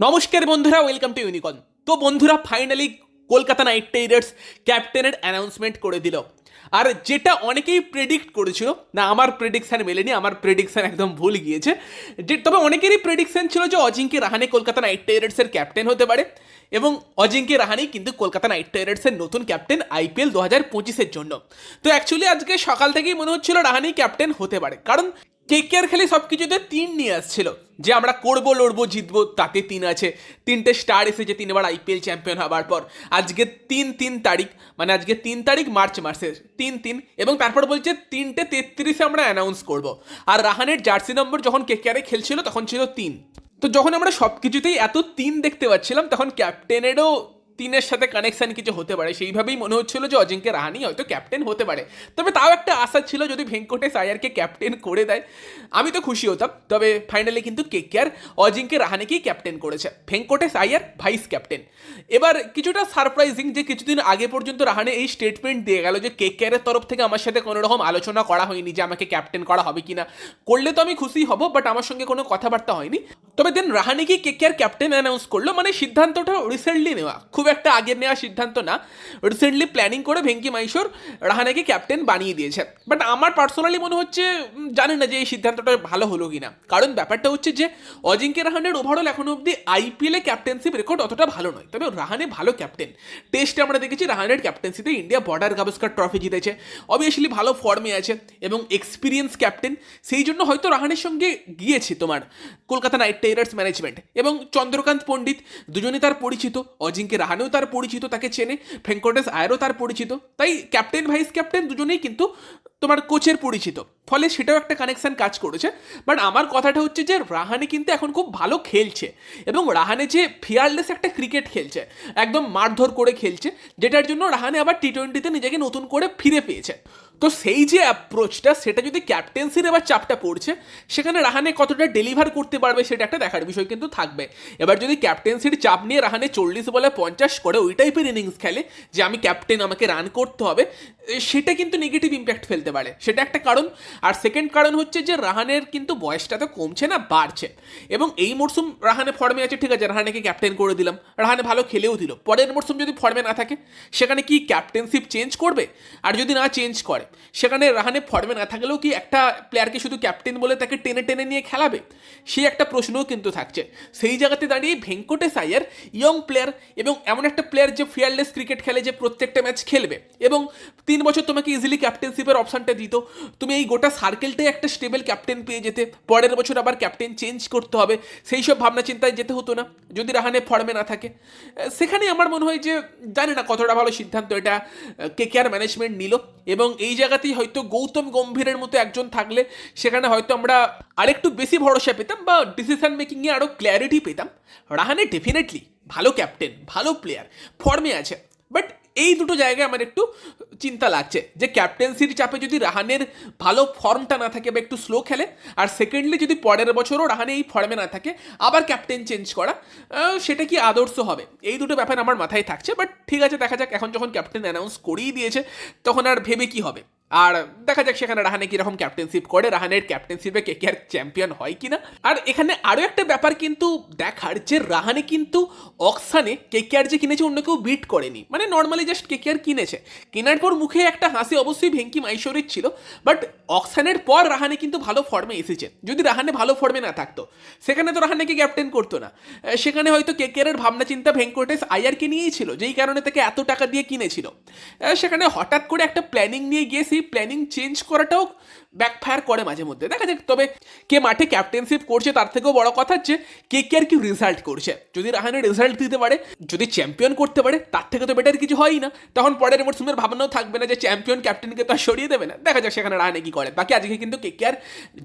নমস্কার বন্ধুরা welcome to ইউনিকন তো বন্ধুরা ফাইনালি কলকাতা নাইট রাইডার্স ক্যাপ্টেনের অ্যানাউন্সমেন্ট করে দিল। আর যেটা অনেকেই প্রেডিক্ট করেছিল, না, আমার প্রেডিকশান মেলেনি, আমার প্রেডিকশান একদম ভুল গিয়েছে। যে, তবে অনেকেরই প্রেডিকশান ছিল যে অজিঙ্কে রাহানে কলকাতা নাইট রাইডার্সের ক্যাপ্টেন হতে পারে এবং অজিঙ্কে রাহানি কিন্তু কলকাতা নাইট রাইডার্সের নতুন ক্যাপ্টেন আইপিএল দু হাজার পঁচিশের জন্য। তো অ্যাকচুয়ালি আজকে সকাল থেকেই মনে হচ্ছিল রাহানেই ক্যাপ্টেন হতে পারে। কারণ কে কে আর খালি সব কিছুতে তিন নিয়ে আসছিল। যে আমরা করব, লড়বো, জিতবো, তাতে তিন আছে। তিনটে স্টার এসেছে তিনবার আইপিএল চ্যাম্পিয়ন হওয়ার পর। আজকে তিন তিন তারিখ মানে আজকে তিন তারিখ মার্চ মাসের তিন তিন, এবং তারপর বলছে তিনটে তেত্রিশে আমরা অ্যানাউন্স করব। আর রাহানের জার্সি নম্বর যখন কে কে খেলছিল, তখন ছিল তিন। তো যখন আমরা সব কিছুতেই এত তিন দেখতে পাচ্ছিলাম, তখন ক্যাপ্টেনেরও তিনের সাথে কানেকশন কিছু হতে পারে। সেইভাবেই মনে হচ্ছিল যে অজিঙ্কে রাহানি হয়তো ক্যাপ্টেন হতে পারে। তবে তাও একটা আশা ছিল যদি ভেঙ্কটেশ আয়ারকে ক্যাপ্টেন করে দেয়, আমি তো খুশি হতাম। তবে ফাইনালি কিন্তু কে কে আর অজিঙ্কে রাহানিকেই ক্যাপ্টেন করেছে। ভেঙ্কটেশ আয়ার ভাইস ক্যাপ্টেন এবার কিছুটা সারপ্রাইজিং যে কিছুদিন আগে পর্যন্ত রাহানে এই স্টেটমেন্ট দিয়ে গেল যে কে কেয়ারের তরফ থেকে আমার সাথে কোনো রকম আলোচনা করা হয়নি যে আমাকে ক্যাপ্টেন করা হবে কিনা। করলে তো আমি খুশি হব বাট আমার সঙ্গে কোনো কথাবার্তা হয়নি। তবে দেন রাহানিকে কে কেয়ার ক্যাপ্টেন অ্যানাউন্স করল? মানে সিদ্ধান্তটা রিসেন্টলি নেওয়া। খুব একটা আগের নেওয়া সিদ্ধান্ত না। রিসেন্টলি প্ল্যানিং করে ভেঙ্কি মাইশোর রাহানাকে ক্যাপ্টেন বানিয়ে দিয়েছে। বাট আমার পার্সোনালি মনে হচ্ছে জানি না যে এই সিদ্ধান্তটা ভালো হলো কিনা। কারণ ব্যাপারটা হচ্ছে যে অজিঙ্কে রাহানের ওভারঅল এখনও অব্দি আইপিএলে ক্যাপ্টেন্সিপ রেকর্ড অতটা ভালো নয়। তবে রাহানে ভালো ক্যাপ্টেন টেস্টে আমরা দেখেছি রাহানের ক্যাপ্টেন্সিতে ইন্ডিয়া বর্ডার গাভাস্কার ট্রফি জিতেছে। অবভিয়াসলি ভালো ফর্মে আছে এবং এক্সপিরিয়েন্স ক্যাপ্টেন সেই জন্য হয়তো রাহানের সঙ্গে গিয়েছে তোমার কলকাতা নাইট রাইডার্স ম্যানেজমেন্ট এবং চন্দ্রকান্ত পণ্ডিত দুজনে তার পরিচিত অজিঙ্কে রাহানেও তার পরিচিত, তাকে চেনে ভেঙ্কটেশ আয়ারও তার পরিচিত, তাই ক্যাপ্টেন ভাইস ক্যাপ্টেন দুজনেই কিন্তু তোমার কোচের পরিচিত। ফলে সেটাও একটা কানেকশন কাজ করেছে। বাট আমার কথাটা হচ্ছে যে, রাহানে কিন্তু এখন খুব ভালো খেলছে। এবং রাহানে যে ফিয়ারলেস একটা ক্রিকেট খেলছে, একদম মারধর করে খেলছে, যেটার জন্য রাহানে আবার টি টোয়েন্টিতে নিজেকে নতুন করে ফিরে পেয়েছে। তো সেই যে অ্যাপ্রোচটা সেটা যদি ক্যাপ্টেন্সির এবার চাপটা পড়ছে, সেখানে রাহানে কতটা ডেলিভার করতে পারবে সেটা একটা দেখার বিষয় কিন্তু থাকবে। এবার যদি ক্যাপ্টেন্সির চাপ নিয়ে রাহানে চল্লিশ বলে পঞ্চাশ করে ওই টাইপের ইনিংস খেলে, যে আমি ক্যাপ্টেন আমাকে রান করতে হবে সেটা কিন্তু নেগেটিভ ইম্প্যাক্ট ফেলতে পারে। সেটা একটা কারণ। আর সেকেন্ড কারণ হচ্ছে যে রাহানের কিন্তু বয়সটা তো কমছে না, বাড়ছে। এবং এই মরশুম রাহানে ফর্মে আছে, ঠিক আছে, রাহানেকে ক্যাপ্টেন করে দিলাম। রাহানে ভালো খেলেও দিল। পরের মরশুম যদি ফর্মে না থাকে, সেখানে কি ক্যাপ্টেনশিপ চেঞ্জ করবে? আর যদি না চেঞ্জ করে, সেখানে রাহানে ফর্মে না থাকলেও কি একটা প্লেয়ারকে শুধু ক্যাপ্টেন বলে তাকে টেনে টেনে নিয়ে খেলাবে? সেই একটা প্রশ্নও কিন্তু থাকছে। সেই জায়গাতে দাঁড়িয়ে ভেঙ্কটেশ আয়ার ইয়ং প্লেয়ার এবং এমন একটা প্লেয়ার যে ফিয়ারলেস ক্রিকেট খেলে, যে প্রত্যেকটা ম্যাচ খেলবে। এবং তিন বছর তোমাকে ইজিলি ক্যাপ্টেনশিপের অপশনটা দিত। তুমি এই গোটা সার্কেলটাই একটা স্টেবল ক্যাপ্টেন পেয়ে যেতে পরের বছর আবার ক্যাপ্টেন চেঞ্জ করতে হবে সেই সব ভাবনা চিন্তায় যেতে হতো না যদি রাহানে ফর্মে না থাকে। আহ, সেখানেই আমার মনে হয় যে জানি না কতটা ভালো সিদ্ধান্ত এটা কে কেয়ার ম্যানেজমেন্ট নিল এবং এই জায়গাতেই হয়তো গৌতম গম্ভীরের মতো একজন থাকলে সেখানে হয়তো আমরা আরেকটু বেশি ভরসা পেতাম বা ডিসিশন মেকিংয়ে আরও ক্ল্যারিটি পেতাম। রাহানে ডেফিনেটলি ভালো ক্যাপ্টেন ভালো প্লেয়ার ফর্মে আছে বাট এই দুটো জায়গায় আমার একটু চিন্তা লাগছে যে ক্যাপ্টেন্সির চাপে যদি রাহানের ভালো ফর্মটা না থাকে বা একটু স্লো খেলে, আর সেকেন্ডলি যদি পরের বছরও রাহানে এই ফর্মে না থাকে, আবার ক্যাপ্টেন চেঞ্জ করা সেটা কি আদর্শ হবে? এই দুটো ব্যাপার আমার মাথায় থাকছে বাট ঠিক আছে, দেখা যাক, এখন যখন ক্যাপ্টেন অ্যানাউন্স করেই দিয়েছে, তখন আর ভেবে কি হবে? আর দেখা যাক সেখানে রাহানে কীরকম ক্যাপ্টেনশিপ করে, রাহানের ক্যাপ্টেনশিপে কে কে আর চ্যাম্পিয়ন হয় কিনা। আর এখানে আরও একটা ব্যাপার কিন্তু দেখার যে রাহানে কিন্তু অকসানে কে কে আর যে কিনেছে, অন্য কেউ বিট করেনি। মানে নর্মালি জাস্ট কে কে আর কিনেছে। কেনার পর মুখে একটা হাসি অবশ্যই ভেঙ্কি মাইশোরের ছিল বাট অক্সানের পর রাহানে কিন্তু ভালো ফর্মে এসেছে। যদি রাহানে ভালো ফর্মে না থাকতো, সেখানে তো রাহানেকে ক্যাপ্টেন করতো না। সেখানে হয়তো কে কে আর ভাবনা চিন্তা ভেঙ্কটেশ আয়ারকে নিয়েই ছিল, যেই কারণে তাকে এত টাকা দিয়ে কিনেছিল। সেখানে হঠাৎ করে একটা প্ল্যানিং নিয়ে গিয়ে সেই প্ল্যানিং চেঞ্জ করাটাও ব্যাকফায়ার করে মাঝে মধ্যে। দেখা যাক, তবে কে মাঠে ক্যাপ্টেনশিপ করছে তার থেকেও বড় কথা হচ্ছে কে কে আর কি রেজাল্ট করছে। যদি রাহানে রেজাল্ট দিতে পারে, যদি চ্যাম্পিয়ন করতে পারে, তার থেকে তো বেটার কিছু হয়ই না। তখন পরের মরসুমের ভাবনাও থাকবে না যে চ্যাম্পিয়ন ক্যাপ্টেনকে তো সরিয়ে দেবে না। দেখা যাক সেখানে রাহানে কি করে। বাকি আজকে কিন্তু কে কে আর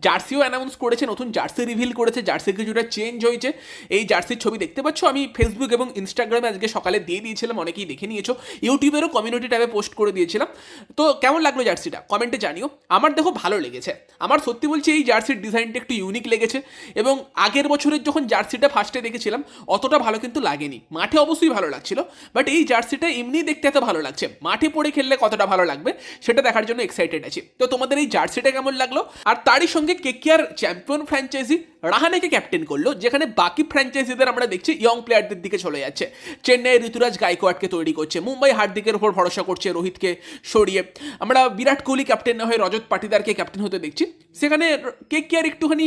জার্সিও অ্যানাউন্স করেছে, নতুন জার্সি রিভিল করেছে জার্সি কিছুটা চেঞ্জ হয়েছে। এই জার্সির ছবি দেখতে পাচ্ছ, আমি ফেসবুক এবং ইনস্টাগ্রামে আজকে সকালে দিয়ে দিয়েছিলাম, অনেকেই দেখে নিয়েছো। ইউটিউবেরও কমিউনিটি ট্যাবে পোস্ট করে দিয়েছিলাম। তো কেমন লাগল জার্সিটা কমেন্টে জানিও, আমার দেখো ভালো লেগেছে। আমার সত্যি বলছি এই জার্সির ডিজাইনটা একটু ইউনিক লেগেছে এবং আগের বছরের যখন জার্সিটা ফার্স্টে দেখেছিলাম, অতটা ভালো কিন্তু লাগেনি। মাঠে অবশ্যই ভালো লাগছিল বাট এই জার্সিটা এমনি দেখতে এত ভালো লাগছে। মাঠে পড়ে খেললে কতটা ভালো লাগবে, সেটা দেখার জন্য এক্সাইটেড আছি। তো তোমাদের এই জার্সিটা কেমন লাগল? আর তারই সঙ্গে কেকিয়ার চ্যাম্পিয়ন ফ্র্যাঞ্চাইজি রাহানেকে ক্যাপ্টেন করল, যেখানে বাকি ফ্র্যাঞ্চাইজিদের আমরা দেখছি ইয়ং প্লেয়ারদের দিকে চলে যাচ্ছে। চেন্নাই ঋতুরাজ গায়কোয়াডকে তৈরি করছে, মুম্বাই হার্দিকের উপর ভরসা করছে রোহিতকে সরিয়ে। আমরা বিরাট কোহলি ক্যাপ্টেন না হয়ে রজত পাটিদারকে ক্যাপ্টেন হতে দেখছি। সেখানে কে কে আর একটুখানি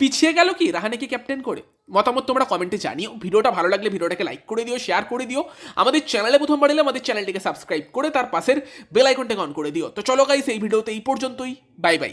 পিছিয়ে গেল কি? রাহানেকে ক্যাপ্টেন করে। মতামত তোমরা কমেন্টে জানিও। ভিডিওটা ভালো লাগলে ভিডিওটাকে লাইক করে দিও শেয়ার করে দিও। আমাদের চ্যানেলে প্রথম এলে আমাদের চ্যানেলটিকে সাবস্ক্রাইব করে তার পাশের বেল আইকনটাকে অন করে দিও। তো চলো গাইস এই ভিডিওতে এই পর্যন্তই। Bye bye